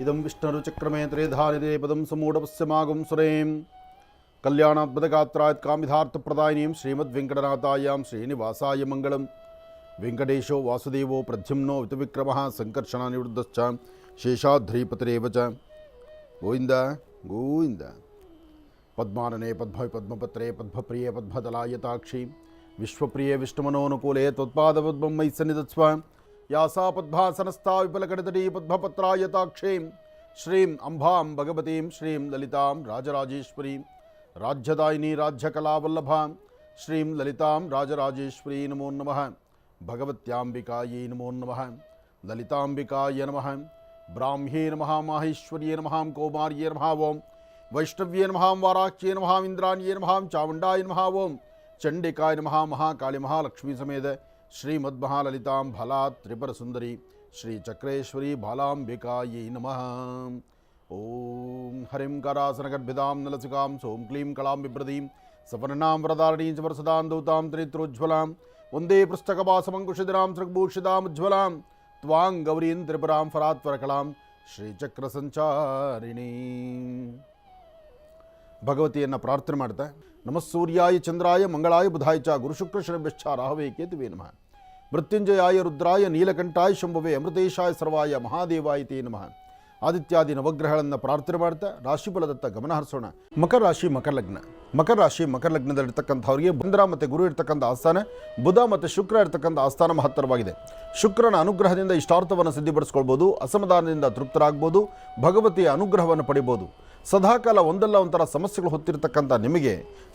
इदं विष्णुरुचक्रमे त्रेधारिरे पदं समूढपस्य मागुं सुरें कल्याणात्मदगात्रात् कामिधार्थप्रदायिनीं श्रीमद्वेङ्कटनाथायां श्रीनिवासाय मङ्गलं वेङ्कटेशो वासुदेवो प्रद्युम्नो वितविक्रमः सङ्कर्षणानिवृद्धश्च शेषाध्रीपतिरेव च। गोविन्द गोविन्द। पद्मानने पद्मपद्मपत्रे पद्मप्रिये पद्मदलायताक्षी ವಿಶ್ವಪ್ರಿಯೆ ವಿಷ್ಣುಮನೋನುಕೂಲೆ ತ್ವತ್ಪಾದಪದ್ಮಂ ಮೈ ಸನ್ನಿಧತ್ಸ್ವ ಯಾಸಾ ಪದ್ಮಾಸನಸ್ಥಾ ವಿಫಲಕಡತಡಿ ಪದ್ಮಪತ್ರಾಯತಾಕ್ಷೀಂ ಶ್ರೀಂ ಅಂಬಾಂ ಭಗವತೀಂ ಶ್ರೀಂ ಲಲಿತಾಂ ರಾಜರಾಜೇಶ್ವರೀಂ ರಾಜ್ಯದಾಯಿನಿ ರಾಜ್ಯಕಲಾವಲ್ಲಭಾಂ ಶ್ರೀಂ ಲಲಿತಾಂ ರಾಜರಾಜೇಶ್ವರೀ ನಮೋ ನಮಃ ಭಗವತ್ಯಾಂಬಿಕಾಯೈ ನಮೋ ನಮಃ ಲಲಿತಾಂಬಿಕಾಯ ನಮಃ ಬ್ರಾಹ್ಮ್ಯೇ ನಮಃ ಮಾಹೇಶ್ವರ್ಯೇ ನಮಃ ಕೌಮಾರ್ಯೇ ನಮಃ ಓಂ ವೈಷ್ಣವ್ಯೇ ನಮಃ ವಾರಾಕ್ಯೇ ನಮಃ ಇಂದ್ರಾಣ್ಯೇ ನಮಃ ಚಾಮುಂಡಾಯ ನಮಃ ಓಂ चंडिकाय नम, महाकाली महालक्ष्मी समेत श्रीमद्महाललितां भला त्रिपुरसुंदरी श्रीचक्रेश्वरी बालाम्बिकायै नमः। ॐ हरिं करासनगर्भितां नलसिकां सों क्लीं कलां बिभ्रतीं, सवर्णां वरदारणीं च वरसदां दौतां त्रित्रोज्ज्वलां वंदे पृष्ठकपासमङ्कुशदिरां सृग्भूषितामुज्ज्वलां त्वां गौरीं त्रिपुरां फरात्वरकलां, श्रीचक्रसञ्चारिणीम्। ಭಗವತಿಯನ್ನು ಪ್ರಾರ್ಥನೆ ಮಾಡ್ತಾ ನಮಸ್ಸೂರ್ಯಾಯ ಚಂದ್ರಾಯ ಮಂಗಳಾಯ ಬುಧಾಯ ಚ ಗುರುಶುಕ್ರ ಶರಭ್ಯಶ್ಚ ರಾಹವೇ ಕೇತುವೇ ನಮಃ. ಮೃತ್ಯುಂಜಯಾಯ ರುದ್ರಾಯ ನೀಲಕಂಠಾಯ ಶಂಭುವೆ ಅಮೃತೇಶಾಯ ಸರ್ವಾಯ ಮಹಾದೇವಾಯ ತೇ ನಮಃ. ಆದಿತ್ಯಾದಿ ನವಗ್ರಹಗಳನ್ನು ಪ್ರಾರ್ಥನೆ ಮಾಡ್ತಾ, ರಾಶಿಫಲದತ್ತ ಗಮನ ಹರಿಸೋಣ. ಮಕರ ರಾಶಿ, ಮಕರ ಲಗ್ನ. ಮಕರ ರಾಶಿ, ಮಕರ ಲಗ್ನದಲ್ಲಿರ್ತಕ್ಕಂಥವ್ರಿಗೆ ಬಂದ್ರ ಮತ್ತು ಗುರು ಇರ್ತಕ್ಕಂಥ ಆಸ್ಥಾನ, ಬುಧ ಮತ್ತು ಶುಕ್ರ ಇರ್ತಕ್ಕಂಥ ಆಸ್ಥಾನ ಮಹತ್ತರವಾಗಿದೆ. ಶುಕ್ರನ ಅನುಗ್ರಹದಿಂದ ಇಷ್ಟಾರ್ಥವನ್ನು ಸಿದ್ಧಿಪಡಿಸ್ಕೊಳ್ಬೋದು, ಅಸಮಾಧಾನದಿಂದ ತೃಪ್ತರಾಗ್ಬೋದು, ಭಗವತಿಯ ಅನುಗ್ರಹವನ್ನು ಪಡಿಬೋದು. ಸದಾಕಾಲ ಒಂದಲ್ಲ ಒಂಥರ ಸಮಸ್ಯೆಗಳು ಹೊತ್ತಿರ್ತಕ್ಕಂಥ ನಿಮಗೆ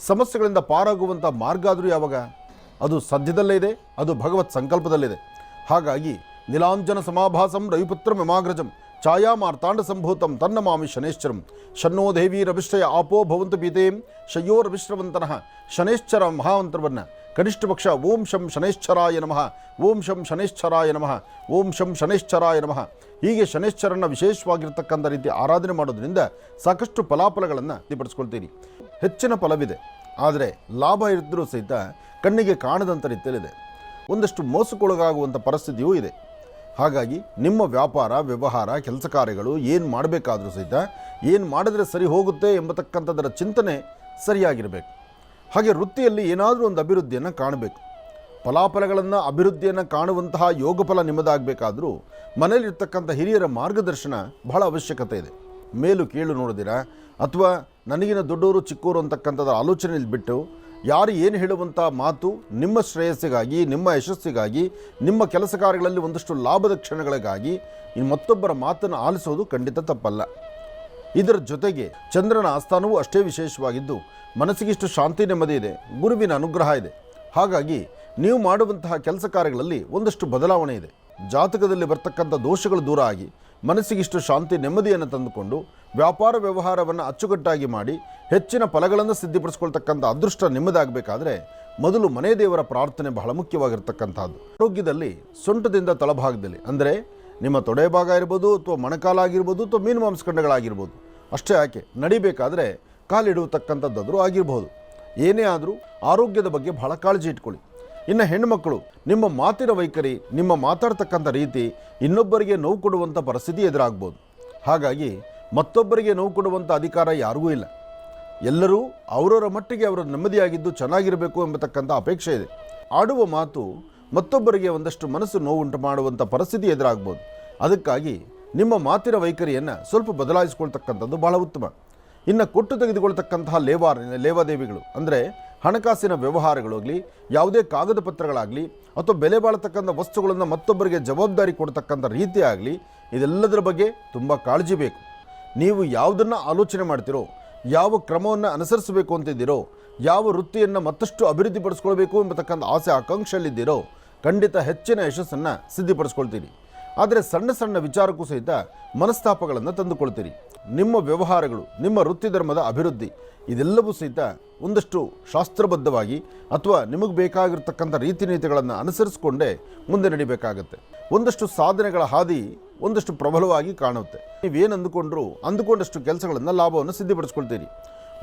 ಸಮಸ್ಯೆಗಳಿಂದ ಪಾರಾಗುವಂಥ ಮಾರ್ಗ ಆದರೂ ಯಾವಾಗ? ಅದು ಸದ್ಯದಲ್ಲೇ ಇದೆ, ಅದು ಭಗವತ್ ಸಂಕಲ್ಪದಲ್ಲಿದೆ ಹಾಗಾಗಿ ನೀಲಾಂಜನ ಸಮಾಭಾಸಂ ರವಿಪುತ್ರ ಮಮಾಗ್ರಜಂ ಛಾಯಾ ಮಾರ್ತಾಂಡ ಸಂಭೂತಂ ತನ್ನ ಮಾಮಿ ಶನೇಶ್ಚರಂ. ಶನ್ನೋ ದೇವಿ ರವಿಶ್ರಯ ಆಪೋ ಭವಂತು ಪೀತೇಂ. ಶಯ್ಯೋ ರವಿಶ್ರವಂತನಃ ಶನೇಶ್ಚರ ಮಹಾಮಂತ್ರವನ್ನು ಕನಿಷ್ಠ ಪಕ್ಷ ಓಂ ಶಂ ಶನೇಶ್ಚರಾಯ ನಮಃ. ಓಂ ಶಂ ಶನೇಶ್ಚರಾಯ ನಮಃ. ಓಂ ಶಂ ಶನೇಶ್ಚರಾಯ ನಮಃ. ಹೀಗೆ ಶನೇಶ್ಚರನ ವಿಶೇಷವಾಗಿರ್ತಕ್ಕಂಥ ರೀತಿ ಆರಾಧನೆ ಮಾಡೋದ್ರಿಂದ ಸಾಕಷ್ಟು ಫಲಾಫಲಗಳನ್ನು ಪಡಿಸ್ಕೊಳ್ತೀರಿ ಹೆಚ್ಚಿನ ಫಲವಿದೆ. ಆದರೆ ಲಾಭ ಇದ್ದರೂ ಸಹಿತ ಕಣ್ಣಿಗೆ ಕಾಣದಂಥ ರೀತಿಯಲ್ಲಿದೆ. ಒಂದಷ್ಟು ಮೋಸಕ್ಕೊಳಗಾಗುವಂಥ ಪರಿಸ್ಥಿತಿಯೂ ಇದೆ. ಹಾಗಾಗಿ ನಿಮ್ಮ ವ್ಯಾಪಾರ, ವ್ಯವಹಾರ, ಕೆಲಸ ಕಾರ್ಯಗಳು ಏನು ಮಾಡಬೇಕಾದರೂ ಸಹಿತ ಏನು ಮಾಡಿದ್ರೆ ಸರಿ ಹೋಗುತ್ತೆ ಎಂಬತಕ್ಕಂಥದ್ದರ ಚಿಂತನೆ ಸರಿಯಾಗಿರಬೇಕು. ಹಾಗೆ ವೃತ್ತಿಯಲ್ಲಿ ಏನಾದರೂ ಒಂದು ಅಭಿವೃದ್ಧಿಯನ್ನು ಕಾಣಬೇಕು. ಫಲಾಫಲಗಳನ್ನು ಅಭಿವೃದ್ಧಿಯನ್ನು ಕಾಣುವಂತಹ ಯೋಗಫಲ ನಿಮ್ಮದಾಗಬೇಕಾದ್ರೂ ಮನೆಯಲ್ಲಿರ್ತಕ್ಕಂಥ ಹಿರಿಯರ ಮಾರ್ಗದರ್ಶನ ಬಹಳ ಅವಶ್ಯಕತೆ ಇದೆ. ಮೇಲು, ಕೀಳು ನೋಡಿದಿರ? ಅಥವಾ ನನಗಿನ ದೊಡ್ಡವರು ಚಿಕ್ಕವರು ಅಂತಕ್ಕಂಥದ್ದು ಆಲೋಚನೆಯಲ್ಲಿ ಬಿಟ್ಟು ಯಾರು ಏನು ಹೇಳುವಂಥ ಮಾತು ನಿಮ್ಮ ಶ್ರೇಯಸ್ಸಿಗಾಗಿ, ನಿಮ್ಮ ಯಶಸ್ಸಿಗಾಗಿ, ನಿಮ್ಮ ಕೆಲಸ ಕಾರ್ಯಗಳಲ್ಲಿ ಒಂದಷ್ಟು ಲಾಭದ ಕ್ಷಣಗಳಿಗಾಗಿ ಇನ್ನು ಮತ್ತೊಬ್ಬರ ಮಾತನ್ನು ಆಲಿಸೋದು ಖಂಡಿತ ತಪ್ಪಲ್ಲ. ಇದರ ಜೊತೆಗೆ ಚಂದ್ರನ ಆಸ್ಥಾನವೂ ಅಷ್ಟೇ ವಿಶೇಷವಾಗಿದ್ದು ಮನಸ್ಸಿಗಿಷ್ಟು ಶಾಂತಿ ನೆಮ್ಮದಿ ಇದೆ, ಗುರುವಿನ ಅನುಗ್ರಹ ಇದೆ. ಹಾಗಾಗಿ ನೀವು ಮಾಡುವಂತಹ ಕೆಲಸ ಕಾರ್ಯಗಳಲ್ಲಿ ಒಂದಷ್ಟು ಬದಲಾವಣೆ ಇದೆ. ಜಾತಕದಲ್ಲಿ ಬರ್ತಕ್ಕಂಥ ದೋಷಗಳು ದೂರ ಆಗಿ ಮನಸ್ಸಿಗಿಷ್ಟು ಶಾಂತಿ ನೆಮ್ಮದಿಯನ್ನು ತಂದುಕೊಂಡು ವ್ಯಾಪಾರ ವ್ಯವಹಾರವನ್ನು ಅಚ್ಚುಕಟ್ಟಾಗಿ ಮಾಡಿ ಹೆಚ್ಚಿನ ಫಲಗಳನ್ನು ಸಿದ್ಧಿಪಡಿಸ್ಕೊಳ್ತಕ್ಕಂಥ ಅದೃಷ್ಟ ನಿಮ್ಮದಾಗಬೇಕಾದ್ರೆ ಮೊದಲು ಮನೆ ದೇವರ ಪ್ರಾರ್ಥನೆ ಬಹಳ ಮುಖ್ಯವಾಗಿರ್ತಕ್ಕಂಥದ್ದು. ಆರೋಗ್ಯದಲ್ಲಿ ಸೊಂಟದಿಂದ ತಳಭಾಗದಲ್ಲಿ, ಅಂದರೆ ನಿಮ್ಮ ತೊಡೆ ಭಾಗ ಇರ್ಬೋದು ಅಥವಾ ಮೊಣಕಾಲ ಆಗಿರ್ಬೋದು ಅಥವಾ ಮೀನು ಮಾಂಸಖಂಡಗಳಾಗಿರ್ಬೋದು, ಅಷ್ಟೇ ಯಾಕೆ ನಡಿಬೇಕಾದ್ರೆ ಕಾಲಿಡುವತಕ್ಕಂಥದ್ದಾದರೂ ಆಗಿರ್ಬೋದು. ಏನೇ ಆದರೂ ಆರೋಗ್ಯದ ಬಗ್ಗೆ ಬಹಳ ಕಾಳಜಿ ಇಟ್ಕೊಳ್ಳಿ. ಇನ್ನು ಹೆಣ್ಣುಮಕ್ಕಳು, ನಿಮ್ಮ ಮಾತಿನ ವೈಖರಿ, ನಿಮ್ಮ ಮಾತಾಡ್ತಕ್ಕಂಥ ರೀತಿ ಇನ್ನೊಬ್ಬರಿಗೆ ನೋವು ಕೊಡುವಂಥ ಪರಿಸ್ಥಿತಿ ಎದುರಾಗ್ಬೋದು. ಹಾಗಾಗಿ ಮತ್ತೊಬ್ಬರಿಗೆ ನೋವು ಕೊಡುವಂಥ ಅಧಿಕಾರ ಯಾರಿಗೂ ಇಲ್ಲ. ಎಲ್ಲರೂ ಅವರವರ ಮಟ್ಟಿಗೆ ಅವರು ನೆಮ್ಮದಿಯಾಗಿದ್ದು ಚೆನ್ನಾಗಿರಬೇಕು ಎಂಬತಕ್ಕಂಥ ಅಪೇಕ್ಷೆ ಇದೆ. ಆಡುವ ಮಾತು ಮತ್ತೊಬ್ಬರಿಗೆ ಒಂದಷ್ಟು ಮನಸ್ಸು ನೋವುಂಟು ಮಾಡುವಂಥ ಪರಿಸ್ಥಿತಿ ಎದುರಾಗ್ಬೋದು. ಅದಕ್ಕಾಗಿ ನಿಮ್ಮ ಮಾತಿನ ವೈಖರಿಯನ್ನು ಸ್ವಲ್ಪ ಬದಲಾಯಿಸ್ಕೊಳ್ತಕ್ಕಂಥದ್ದು ಬಹಳ ಉತ್ತಮ. ಇನ್ನು ಕೊಟ್ಟು ತೆಗೆದುಕೊಳ್ತಕ್ಕಂತಹ ಲೇವಾರ, ಲೇವಾದೇವಿಗಳು, ಅಂದರೆ ಹಣಕಾಸಿನ ವ್ಯವಹಾರಗಳಾಗಲಿ ಯಾವುದೇ ಕಾಗದ ಪತ್ರಗಳಾಗಲಿ, ಅಥವಾ ಬೆಲೆ ಬಾಳತಕ್ಕಂಥ ವಸ್ತುಗಳನ್ನು ಮತ್ತೊಬ್ಬರಿಗೆ ಜವಾಬ್ದಾರಿ ಕೊಡ್ತಕ್ಕಂಥ ರೀತಿ ಆಗಲಿ, ಇದೆಲ್ಲದರ ಬಗ್ಗೆ ತುಂಬ ಕಾಳಜಿ ಬೇಕು. ನೀವು ಯಾವುದನ್ನು ಆಲೋಚನೆ ಮಾಡ್ತಿರೋ, ಯಾವ ಕ್ರಮವನ್ನು ಅನುಸರಿಸಬೇಕು ಅಂತಿದ್ದೀರೋ, ಯಾವ ವೃತ್ತಿಯನ್ನು ಮತ್ತಷ್ಟು ಅಭಿವೃದ್ಧಿಪಡಿಸ್ಕೊಳ್ಬೇಕು ಎಂಬತಕ್ಕಂಥ ಆಸೆ, ಆಕಾಂಕ್ಷೆಯಲ್ಲಿದ್ದೀರೋ, ಖಂಡಿತ ಹೆಚ್ಚಿನ ಯಶಸ್ಸನ್ನು ಸಿದ್ಧಿಪಡಿಸ್ಕೊಳ್ತೀರಿ ಆದರೆ ಸಣ್ಣ ಸಣ್ಣ ವಿಚಾರಕ್ಕೂ ಸಹಿತ ಮನಸ್ತಾಪಗಳನ್ನು ತಂದುಕೊಳ್ತೀರಿ. ನಿಮ್ಮ ವ್ಯವಹಾರಗಳು, ನಿಮ್ಮ ವೃತ್ತಿ ಧರ್ಮದ ಅಭಿವೃದ್ಧಿ, ಇದೆಲ್ಲವೂ ಸಹಿತ ಒಂದಷ್ಟು ಶಾಸ್ತ್ರಬದ್ಧವಾಗಿ ಅಥವಾ ನಿಮಗೆ ಬೇಕಾಗಿರ್ತಕ್ಕಂಥ ರೀತಿ ನೀತಿಗಳನ್ನು ಅನುಸರಿಸಿಕೊಂಡೇ ಮುಂದೆ ನಡಿಬೇಕಾಗತ್ತೆ. ಒಂದಷ್ಟು ಸಾಧನೆಗಳ ಹಾದಿ ಒಂದಷ್ಟು ಪ್ರಬಲವಾಗಿ ಕಾಣುತ್ತೆ. ನೀವೇನು ಅಂದುಕೊಂಡ್ರು ಅಂದುಕೊಂಡಷ್ಟು ಕೆಲಸಗಳನ್ನು ಲಾಭವನ್ನು ಸಿದ್ಧಪಡಿಸ್ಕೊಳ್ತೀರಿ.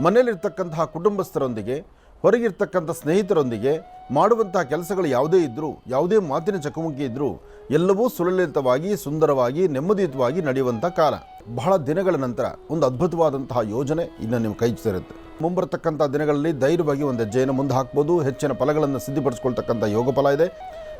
ಮನೆಯಲ್ಲಿರ್ತಕ್ಕಂತಹ ಕುಟುಂಬಸ್ಥರೊಂದಿಗೆ ಹೊರಗಿರ್ತಕ್ಕಂಥ ಸ್ನೇಹಿತರೊಂದಿಗೆ ಮಾಡುವಂತಹ ಕೆಲಸಗಳು ಯಾವುದೇ ಇದ್ದರೂ ಯಾವುದೇ ಮಾತಿನ ಚಕಮಕಿ ಇದ್ದರೂ ಎಲ್ಲವೂ ಸುಲಲಿತವಾಗಿ, ಸುಂದರವಾಗಿ, ನೆಮ್ಮದಿಯುತವಾಗಿ ನಡೆಯುವಂಥ ಕಾಲ. ಬಹಳ ದಿನಗಳ ನಂತರ ಒಂದು ಅದ್ಭುತವಾದಂತಹ ಯೋಜನೆ ಇನ್ನು ನಿಮ್ಮ ಕೈ ಸೇರುತ್ತೆ. ಮುಂಬರತಕ್ಕಂಥ ದಿನಗಳಲ್ಲಿ ಧೈರ್ಯವಾಗಿ ಒಂದು ಹೆಜ್ಜೆಯನ್ನು ಮುಂದೆ ಹಾಕ್ಬೋದು. ಹೆಚ್ಚಿನ ಫಲಗಳನ್ನು ಸಿದ್ಧಪಡಿಸ್ಕೊಳ್ತಕ್ಕಂಥ ಯೋಗ ಫಲ ಇದೆ.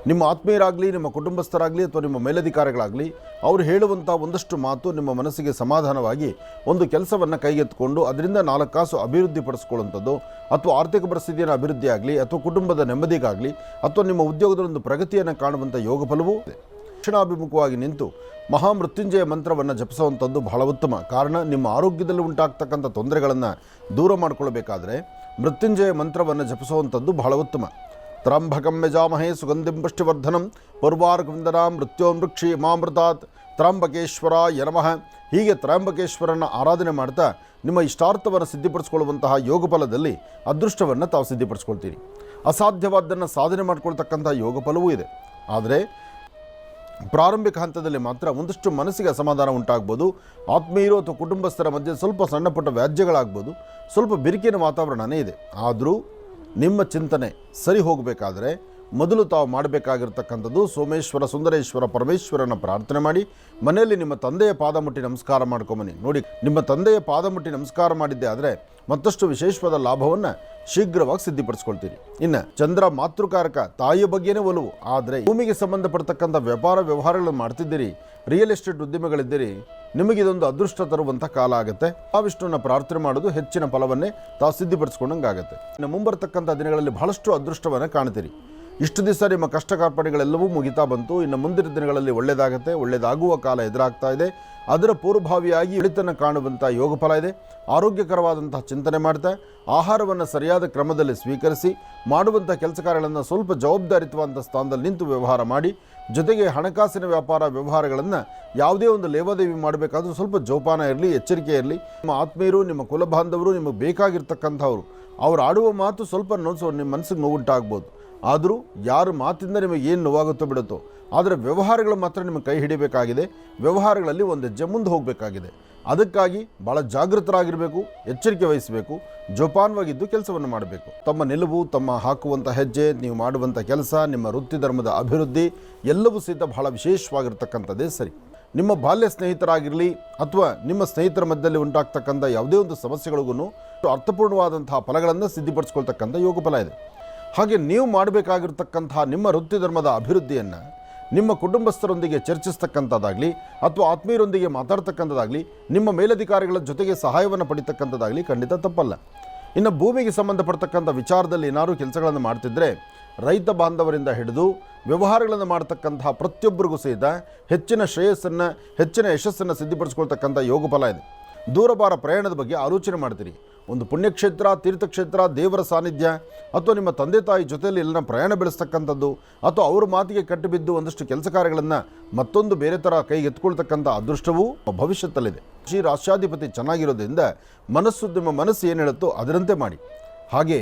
ನಿಮ್ಮ ಆತ್ಮೀಯರಾಗಲಿ, ನಿಮ್ಮ ಕುಟುಂಬಸ್ಥರಾಗಲಿ ಅಥವಾ ನಿಮ್ಮ ಮೇಲಧಿಕಾರಿಗಳಾಗಲಿ, ಅವರು ಹೇಳುವಂಥ ಒಂದಷ್ಟು ಮಾತು ನಿಮ್ಮ ಮನಸ್ಸಿಗೆ ಸಮಾಧಾನವಾಗಿ ಒಂದು ಕೆಲಸವನ್ನು ಕೈಗೆತ್ತಿಕೊಂಡು ಅದರಿಂದ ನಾಲ್ಕು ಕಾಸು ಅಭಿವೃದ್ಧಿ ಪಡಿಸ್ಕೊಳ್ಳುವಂಥದ್ದು ಅಥವಾ ಆರ್ಥಿಕ ಪರಿಸ್ಥಿತಿಯನ್ನು ಅಭಿವೃದ್ಧಿಯಾಗಲಿ ಅಥವಾ ಕುಟುಂಬದ ನೆಮ್ಮದಿಗಾಗಲಿ ಅಥವಾ ನಿಮ್ಮ ಉದ್ಯೋಗದ ಒಂದು ಪ್ರಗತಿಯನ್ನು ಕಾಣುವಂಥ ಯೋಗ ಫಲವೂ ದಕ್ಷಿಣಾಭಿಮುಖವಾಗಿ ನಿಂತು ಮಹಾಮೃತ್ಯುಂಜಯ ಮಂತ್ರವನ್ನು ಜಪಿಸುವಂಥದ್ದು ಬಹಳ ಉತ್ತಮ. ಕಾರಣ ನಿಮ್ಮ ಆರೋಗ್ಯದಲ್ಲಿ ಉಂಟಾಗ್ತಕ್ಕಂಥ ತೊಂದರೆಗಳನ್ನು ದೂರ ಮಾಡಿಕೊಳ್ಬೇಕಾದ್ರೆ ಮೃತ್ಯುಂಜಯ ಮಂತ್ರವನ್ನು ಜಪಿಸುವಂಥದ್ದು ಬಹಳ ಉತ್ತಮ. ತ್ರಂಬಕಂ ಯಜಾಮಹೇ ಸುಗಂಧಿಂ ಪುಷ್ಟಿವರ್ಧನಂ ಪೂರ್ವಾರ್ಗವಿಂದನ ಮೃತ್ಯೋಮೃಕ್ಷಿ ಮಾಮೃತಾತ್ ತ್ರಂಬಕೇಶ್ವರ ಯನಮಃ ಹೀಗೆ ತ್ರಂಬಕೇಶ್ವರನ ಆರಾಧನೆ ಮಾಡ್ತಾ ನಿಮ್ಮ ಇಷ್ಟಾರ್ಥವನ್ನು ಸಿದ್ಧಿಪಡಿಸ್ಕೊಳ್ಳುವಂತಹ ಯೋಗಫಲದಲ್ಲಿ ಅದೃಷ್ಟವನ್ನು ತಾವು ಸಿದ್ಧಿಪಡಿಸ್ಕೊಳ್ತೀರಿ. ಅಸಾಧ್ಯವಾದ್ದನ್ನು ಸಾಧನೆ ಮಾಡ್ಕೊಳ್ತಕ್ಕಂಥ ಯೋಗಫಲವೂ ಇದೆ. ಆದರೆ ಪ್ರಾರಂಭಿಕ ಹಂತದಲ್ಲಿ ಮಾತ್ರ ಒಂದಷ್ಟು ಮನಸ್ಸಿಗೆ ಅಸಮಾಧಾನ ಉಂಟಾಗ್ಬೋದು. ಆತ್ಮೀಯರು ಅಥವಾ ಕುಟುಂಬಸ್ಥರ ಮಧ್ಯೆ ಸ್ವಲ್ಪ ಸಣ್ಣ ಪುಟ್ಟ ವ್ಯಾಜ್ಯಗಳಾಗ್ಬೋದು. ಸ್ವಲ್ಪ ಬಿರುಕಿನ ವಾತಾವರಣನೇ ಇದೆ. ಆದರೂ ನಿಮ್ಮ ಚಿಂತನೆ ಸರಿ ಹೋಗಬೇಕಾದ್ರೆ ಮೊದಲು ತಾವು ಮಾಡಬೇಕಾಗಿರ್ತಕ್ಕಂಥದ್ದು ಸೋಮೇಶ್ವರ ಸುಂದರೇಶ್ವರ ಪರಮೇಶ್ವರನ ಪ್ರಾರ್ಥನೆ ಮಾಡಿ, ಮನೆಯಲ್ಲಿ ನಿಮ್ಮ ತಂದೆಯ ಪಾದ ಮುಟ್ಟಿ ನಮಸ್ಕಾರ ಮಾಡ್ಕೊಂಬನ್ನಿ. ನೋಡಿ, ನಿಮ್ಮ ತಂದೆಯ ಪಾದ ಮುಟ್ಟಿ ನಮಸ್ಕಾರ ಮಾಡಿದ್ದೆ ಆದರೆ ಮತ್ತಷ್ಟು ವಿಶೇಷವಾದ ಲಾಭವನ್ನು ಶೀಘ್ರವಾಗಿ ಸಿದ್ಧಿಪಡಿಸ್ಕೊಳ್ತೀರಿ. ಇನ್ನು ಚಂದ್ರ ಮಾತೃಕಾರಕ ತಾಯಿಯ ಬಗ್ಗೆನೇ ಒಲವು. ಆದರೆ ಭೂಮಿಗೆ ಸಂಬಂಧಪಡ್ತಕ್ಕಂಥ ವ್ಯಾಪಾರ ವ್ಯವಹಾರಗಳನ್ನು ಮಾಡ್ತಿದ್ದೀರಿ ರಿಯಲ್ ಎಸ್ಟೇಟ್ ಉದ್ಯಮಿಗಳಿದ್ದೀರಿ ನಿಮಗೆ ಇದೊಂದು ಅದೃಷ್ಟ ತರುವಂಥ ಕಾಲ ಆಗುತ್ತೆ. ಆ ವಿಷ್ಣುವನ್ನ ಪ್ರಾರ್ಥನೆ ಮಾಡೋದು ಹೆಚ್ಚಿನ ಫಲವನ್ನೇ ತಾವು ಸಿದ್ಧಿಪಡಿಸ್ಕೊಂಡಂಗೆ ಆಗುತ್ತೆ ಇನ್ನು ಮುಂಬರ್ತಕ್ಕಂಥ ದಿನಗಳಲ್ಲಿ ಬಹಳಷ್ಟು ಅದೃಷ್ಟವನ್ನು ಕಾಣ್ತೀರಿ. ಇಷ್ಟು ದಿವಸ ನಿಮ್ಮ ಕಷ್ಟ ಕಾರ್ಪಣೆಗಳೆಲ್ಲವೂ ಮುಗಿತಾ ಬಂತು. ಇನ್ನು ಮುಂದಿನ ದಿನಗಳಲ್ಲಿ ಒಳ್ಳೆಯದಾಗುತ್ತೆ ಒಳ್ಳೆಯದಾಗುವ ಕಾಲ ಎದುರಾಗ್ತಾ ಇದೆ. ಅದರ ಪೂರ್ವಭಾವಿಯಾಗಿ ಇಳಿತನ್ನು ಕಾಣುವಂಥ ಯೋಗ ಫಲ ಇದೆ. ಆರೋಗ್ಯಕರವಾದಂತಹ ಚಿಂತನೆ ಮಾಡ್ತಾ, ಆಹಾರವನ್ನು ಸರಿಯಾದ ಕ್ರಮದಲ್ಲಿ ಸ್ವೀಕರಿಸಿ, ಮಾಡುವಂಥ ಕೆಲಸ ಕಾರ್ಯಗಳನ್ನು ಸ್ವಲ್ಪ ಜವಾಬ್ದಾರಿತ್ವಂಥ ಸ್ಥಾನದಲ್ಲಿ ನಿಂತು ವ್ಯವಹಾರ ಮಾಡಿ ಜೊತೆಗೆ ಹಣಕಾಸಿನ ವ್ಯಾಪಾರ ವ್ಯವಹಾರಗಳನ್ನು ಯಾವುದೇ ಒಂದು ಲೇವಾದೇವಿ ಮಾಡಬೇಕಾದ್ರೂ ಸ್ವಲ್ಪ ಜೋಪಾನ ಇರಲಿ, ಎಚ್ಚರಿಕೆ ಇರಲಿ. ನಿಮ್ಮ ಆತ್ಮೀಯರು, ನಿಮ್ಮ ಕುಲಬಾಂಧವರು, ನಿಮಗೆ ಬೇಕಾಗಿರ್ತಕ್ಕಂಥವ್ರು, ಅವ್ರು ಆಡುವ ಮಾತು ಸ್ವಲ್ಪ ನೋವು ನಿಮ್ಮ ಮನಸ್ಸಿಗೆ ನೋವುಂಟಾಗ್ಬೋದು. ಆದರೂ ಯಾರ ಮಾತಿಂದ ನಿಮಗೆ ಏನು ನೋವಾಗುತ್ತೋ ಬಿಡುತ್ತೋ, ಆದರೆ ವ್ಯವಹಾರಗಳು ಮಾತ್ರ ನಿಮಗೆ ಕೈ ಹಿಡಿಬೇಕಾಗಿದೆ. ವ್ಯವಹಾರಗಳಲ್ಲಿ ಒಂದು ಹೆಜ್ಜೆ ಮುಂದೆ ಹೋಗಬೇಕಾಗಿದೆ. ಅದಕ್ಕಾಗಿ ಬಹಳ ಜಾಗೃತರಾಗಿರಬೇಕು, ಎಚ್ಚರಿಕೆ ವಹಿಸಬೇಕು, ಜೋಪಾನವಾಗಿದ್ದು ಕೆಲಸವನ್ನು ಮಾಡಬೇಕು. ತಮ್ಮ ನಿಲುವು, ತಮ್ಮ ಹಾಕುವಂಥ ಹೆಜ್ಜೆ, ನೀವು ಮಾಡುವಂಥ ಕೆಲಸ, ನಿಮ್ಮ ವೃತ್ತಿ ಧರ್ಮದ ಅಭಿವೃದ್ಧಿ ಎಲ್ಲವೂ ಸಹಿತ ಬಹಳ ವಿಶೇಷವಾಗಿರ್ತಕ್ಕಂಥದ್ದೇ ಸರಿ. ನಿಮ್ಮ ಬಾಲ್ಯ ಸ್ನೇಹಿತರಾಗಿರಲಿ ಅಥವಾ ನಿಮ್ಮ ಸ್ನೇಹಿತರ ಮಧ್ಯದಲ್ಲಿ ಉಂಟಾಗ್ತಕ್ಕಂಥ ಯಾವುದೇ ಒಂದು ಸಮಸ್ಯೆಗಳಿಗೂ ಅರ್ಥಪೂರ್ಣವಾದಂತಹ ಫಲಗಳನ್ನು ಸಿದ್ಧಿಪಡಿಸ್ಕೊಳ್ತಕ್ಕಂಥ ಯೋಗ ಫಲ ಇದೆ. ಹಾಗೆ ನೀವು ಮಾಡಬೇಕಾಗಿರ್ತಕ್ಕಂತಹ ನಿಮ್ಮ ವೃತ್ತಿ ಧರ್ಮದ ಅಭಿವೃದ್ಧಿಯನ್ನು ನಿಮ್ಮ ಕುಟುಂಬಸ್ಥರೊಂದಿಗೆ ಚರ್ಚಿಸ್ತಕ್ಕಂಥದ್ದಾಗಲಿ ಅಥವಾ ಆತ್ಮೀಯರೊಂದಿಗೆ ಮಾತಾಡ್ತಕ್ಕಂಥದ್ದಾಗಲಿ, ನಿಮ್ಮ ಮೇಲಧಿಕಾರಿಗಳ ಜೊತೆಗೆ ಸಹಾಯವನ್ನು ಪಡಿತಕ್ಕಂಥದ್ದಾಗಲಿ ಖಂಡಿತ ತಪ್ಪಲ್ಲ. ಇನ್ನು ಭೂಮಿಗೆ ಸಂಬಂಧಪಡ್ತಕ್ಕಂಥ ವಿಚಾರದಲ್ಲಿ ಏನಾದರೂ ಕೆಲಸಗಳನ್ನು ಮಾಡ್ತಿದ್ರೆ ರೈತ ಬಾಂಧವರಿಂದ ಹಿಡಿದು ವ್ಯವಹಾರಗಳನ್ನು ಮಾಡ್ತಕ್ಕಂತಹ ಪ್ರತಿಯೊಬ್ಬರಿಗೂ ಸಹಿತ ಹೆಚ್ಚಿನ ಶ್ರೇಯಸ್ಸನ್ನು, ಹೆಚ್ಚಿನ ಯಶಸ್ಸನ್ನು ಸಿದ್ಧಪಡಿಸ್ಕೊಳ್ತಕ್ಕಂಥ ಯೋಗ ಫಲ ಇದೆ. ದೂರಬಾರ ಪ್ರಯಾಣದ ಬಗ್ಗೆ ಆಲೋಚನೆ ಮಾಡ್ತೀರಿ. ಒಂದು ಪುಣ್ಯಕ್ಷೇತ್ರ, ತೀರ್ಥಕ್ಷೇತ್ರ, ದೇವರ ಸಾನ್ನಿಧ್ಯ, ಅಥವಾ ನಿಮ್ಮ ತಂದೆ ತಾಯಿ ಜೊತೆಯಲ್ಲಿ ಎಲ್ಲ ಪ್ರಯಾಣ ಬೆಳೆಸ್ತಕ್ಕಂಥದ್ದು, ಅಥವಾ ಅವ್ರ ಮಾತಿಗೆ ಕಟ್ಟಿಬಿದ್ದು ಒಂದಷ್ಟು ಕೆಲಸ ಕಾರ್ಯಗಳನ್ನು ಮತ್ತೊಂದು ಬೇರೆ ಥರ ಕೈಗೆ ಎತ್ಕೊಳ್ತಕ್ಕಂಥ ಅದೃಷ್ಟವೂ ಭವಿಷ್ಯತ್ತಲ್ಲಿದೆ. ಶ್ರೀ ರಾಷ್ಟ್ರಾಧಿಪತಿ ಚೆನ್ನಾಗಿರೋದ್ರಿಂದ ಮನಸ್ಸು ನಿಮ್ಮ ಮನಸ್ಸು ಏನು ಹೇಳುತ್ತೋ ಅದರಂತೆ ಮಾಡಿ. ಹಾಗೆ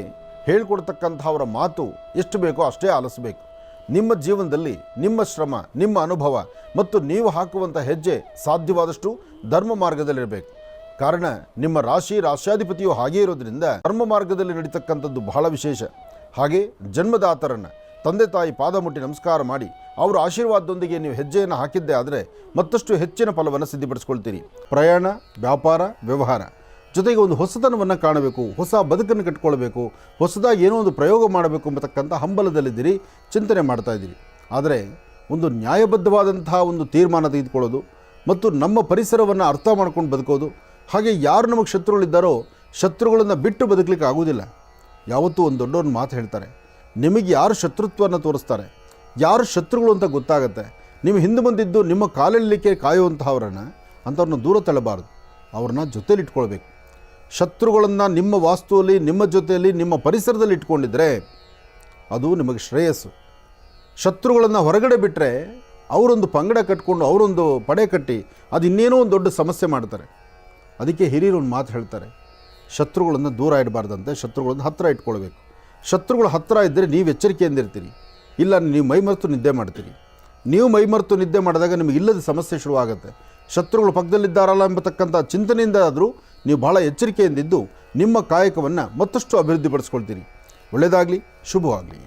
ಹೇಳ್ಕೊಡ್ತಕ್ಕಂಥವರ ಮಾತು ಎಷ್ಟು ಬೇಕೋ ಅಷ್ಟೇ ಆಲಿಸಬೇಕು. ನಿಮ್ಮ ಜೀವನದಲ್ಲಿ ನಿಮ್ಮ ಶ್ರಮ, ನಿಮ್ಮ ಅನುಭವ ಮತ್ತು ನೀವು ಹಾಕುವಂಥ ಹೆಜ್ಜೆ ಸಾಧ್ಯವಾದಷ್ಟು ಧರ್ಮ ಮಾರ್ಗದಲ್ಲಿರಬೇಕು. ಕಾರಣ, ನಿಮ್ಮ ರಾಶಿ ರಾಶ್ಯಾಧಿಪತಿಯು ಹಾಗೇ ಇರೋದ್ರಿಂದ ಧರ್ಮ ಮಾರ್ಗದಲ್ಲಿ ನಡೀತಕ್ಕಂಥದ್ದು ಬಹಳ ವಿಶೇಷ. ಹಾಗೆ ಜನ್ಮದಾತರನ್ನು ತಂದೆ ತಾಯಿ ಪಾದ ಮುಟ್ಟಿ ನಮಸ್ಕಾರ ಮಾಡಿ, ಅವರ ಆಶೀರ್ವಾದದೊಂದಿಗೆ ನೀವು ಹೆಜ್ಜೆಯನ್ನು ಹಾಕಿದ್ದೇ ಆದರೆ ಮತ್ತಷ್ಟು ಹೆಚ್ಚಿನ ಫಲವನ್ನು ಸಿದ್ಧಿಪಡಿಸ್ಕೊಳ್ತೀರಿ. ಪ್ರಯಾಣ, ವ್ಯಾಪಾರ, ವ್ಯವಹಾರ. ಜೊತೆಗೆ ಒಂದು ಹೊಸತನವನ್ನು ಕಾಣಬೇಕು, ಹೊಸ ಬದುಕನ್ನು ಕಟ್ಕೊಳ್ಬೇಕು, ಹೊಸದಾಗಿ ಏನೋ ಒಂದು ಪ್ರಯೋಗ ಮಾಡಬೇಕು ಎಂಬತಕ್ಕಂಥ ಹಂಬಲದಲ್ಲಿದ್ದೀರಿ, ಚಿಂತನೆ ಮಾಡ್ತಾ ಇದ್ದೀರಿ. ಆದರೆ ಒಂದು ನ್ಯಾಯಬದ್ಧವಾದಂತಹ ಒಂದು ತೀರ್ಮಾನ ತೆಗೆದುಕೊಳ್ಳೋದು ಮತ್ತು ನಮ್ಮ ಪರಿಸರವನ್ನು ಅರ್ಥ ಮಾಡ್ಕೊಂಡು ಬದುಕೋದು ಹಾಗೆ ಯಾರು ನಮಗೆ ಶತ್ರುಗಳಿದ್ದಾರೋ ಶತ್ರುಗಳನ್ನು ಬಿಟ್ಟು ಬದುಕಲಿಕ್ಕೆ ಆಗೋದಿಲ್ಲ ಯಾವತ್ತೂ ಒಂದು ದೊಡ್ಡವ್ರನ್ನ ಮಾತು ಹೇಳ್ತಾರೆ, ನಿಮಗೆ ಯಾರು ಶತ್ರುತ್ವವನ್ನು ತೋರಿಸ್ತಾರೆ? ಯಾರು ಶತ್ರುಗಳು ಅಂತ ಗೊತ್ತಾಗುತ್ತೆ? ನೀವು ಹಿಂದೆ ಬಂದಿದ್ದು ನಿಮ್ಮ ಕಾಲಿಡಲಿಕ್ಕೆ ಕಾಯುವಂತಹವರನ್ನು ಅಂಥವ್ರನ್ನ ದೂರ ತಳ್ಳಬಾರ್ದು. ಅವ್ರನ್ನ ಜೊತೇಲಿ ಇಟ್ಕೊಳ್ಬೇಕು. ಶತ್ರುಗಳನ್ನು ನಿಮ್ಮ ವಾಸ್ತುವಲ್ಲಿ, ನಿಮ್ಮ ಜೊತೆಯಲ್ಲಿ ನಿಮ್ಮ ಪರಿಸರದಲ್ಲಿ ಇಟ್ಕೊಂಡಿದ್ರೆ ಅದು ನಿಮಗೆ ಶ್ರೇಯಸ್ಸು. ಶತ್ರುಗಳನ್ನು ಹೊರಗಡೆ ಬಿಟ್ಟರೆ ಅವರೊಂದು ಪಂಗಡ ಕಟ್ಕೊಂಡು ಅವರೊಂದು ಪಡೆ ಕಟ್ಟಿ ಅದು ಇನ್ನೇನೋ ಒಂದು ದೊಡ್ಡ ಸಮಸ್ಯೆ ಮಾಡ್ತಾರೆ. ಅದಕ್ಕೆ ಹಿರಿಯರು ಒಂದು ಮಾತು ಹೇಳ್ತಾರೆ, ಶತ್ರುಗಳನ್ನು ದೂರ ಇಡಬಾರ್ದಂತೆ ಶತ್ರುಗಳನ್ನು ಹತ್ತಿರ ಇಟ್ಕೊಳ್ಬೇಕು. ಶತ್ರುಗಳು ಹತ್ತಿರ ಇದ್ದರೆ ನೀವು ಎಚ್ಚರಿಕೆಯಿಂದ ಇರ್ತೀರಿ, ಇಲ್ಲ ನೀವು ಮೈಮರೆತು ನಿದ್ದೆ ಮಾಡ್ತೀರಿ. ನೀವು ಮೈಮರೆತು ನಿದ್ದೆ ಮಾಡಿದಾಗ ನಿಮಗೆ ಇಲ್ಲದ ಸಮಸ್ಯೆ ಶುರುವಾಗುತ್ತೆ. ಶತ್ರುಗಳು ಪಕ್ಕದಲ್ಲಿದ್ದಾರಲ್ಲ ಎಂಬತಕ್ಕಂಥ ಚಿಂತನೆಯಿಂದ ಆದರೂ ನೀವು ಭಾಳ ಎಚ್ಚರಿಕೆಯಿಂದಿದ್ದು ನಿಮ್ಮ ಕಾಯಕವನ್ನು ಮತ್ತಷ್ಟು ಅಭಿವೃದ್ಧಿಪಡಿಸ್ಕೊಳ್ತೀರಿ. ಒಳ್ಳೆಯದಾಗಲಿ, ಶುಭವಾಗಲಿ.